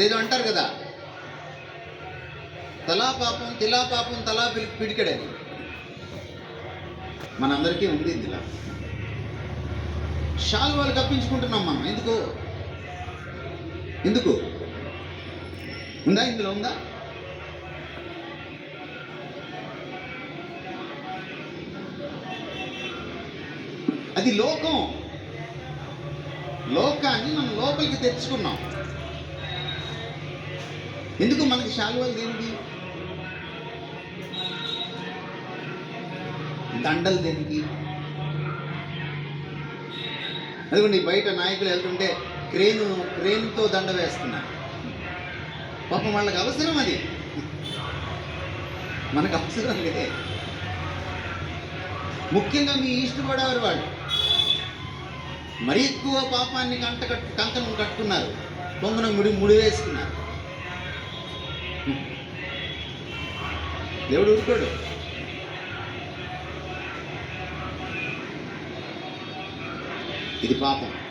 అదేదో అంటారు కదా. తలా పాపం తిలా పాపం తలా పిడికడని మనందరికీ ఉంది ఇందులో. శాలువాలు కప్పించుకుంటున్నాం మనం. ఎందుకు? ఎందుకు? ఉందా ఇందులో ఉందా? అది లోకం. లోకాన్ని మనం లోపలికి తెచ్చుకున్నాం. ఎందుకు మనకి శాలువాలు దేనికి? దండలు దేనికి? అదిగోండి బయట నాయకులు వెళ్తుంటే క్రేను క్రేన్తో దండ వేస్తున్నారు. పాపం వాళ్ళకి అవసరం అది. మనకు అవసరం లేదే. ముఖ్యంగా మీ ఈస్ట్ గోదావరి వాళ్ళు. మరీ ఎక్కువ పాపాన్ని కంట కట్టు కంకణం కట్టుకున్నారు. పొంగన ముడి ముడి వేసుకున్నారు. దేవుడు ఊరుకోడు. ఇది పాపం.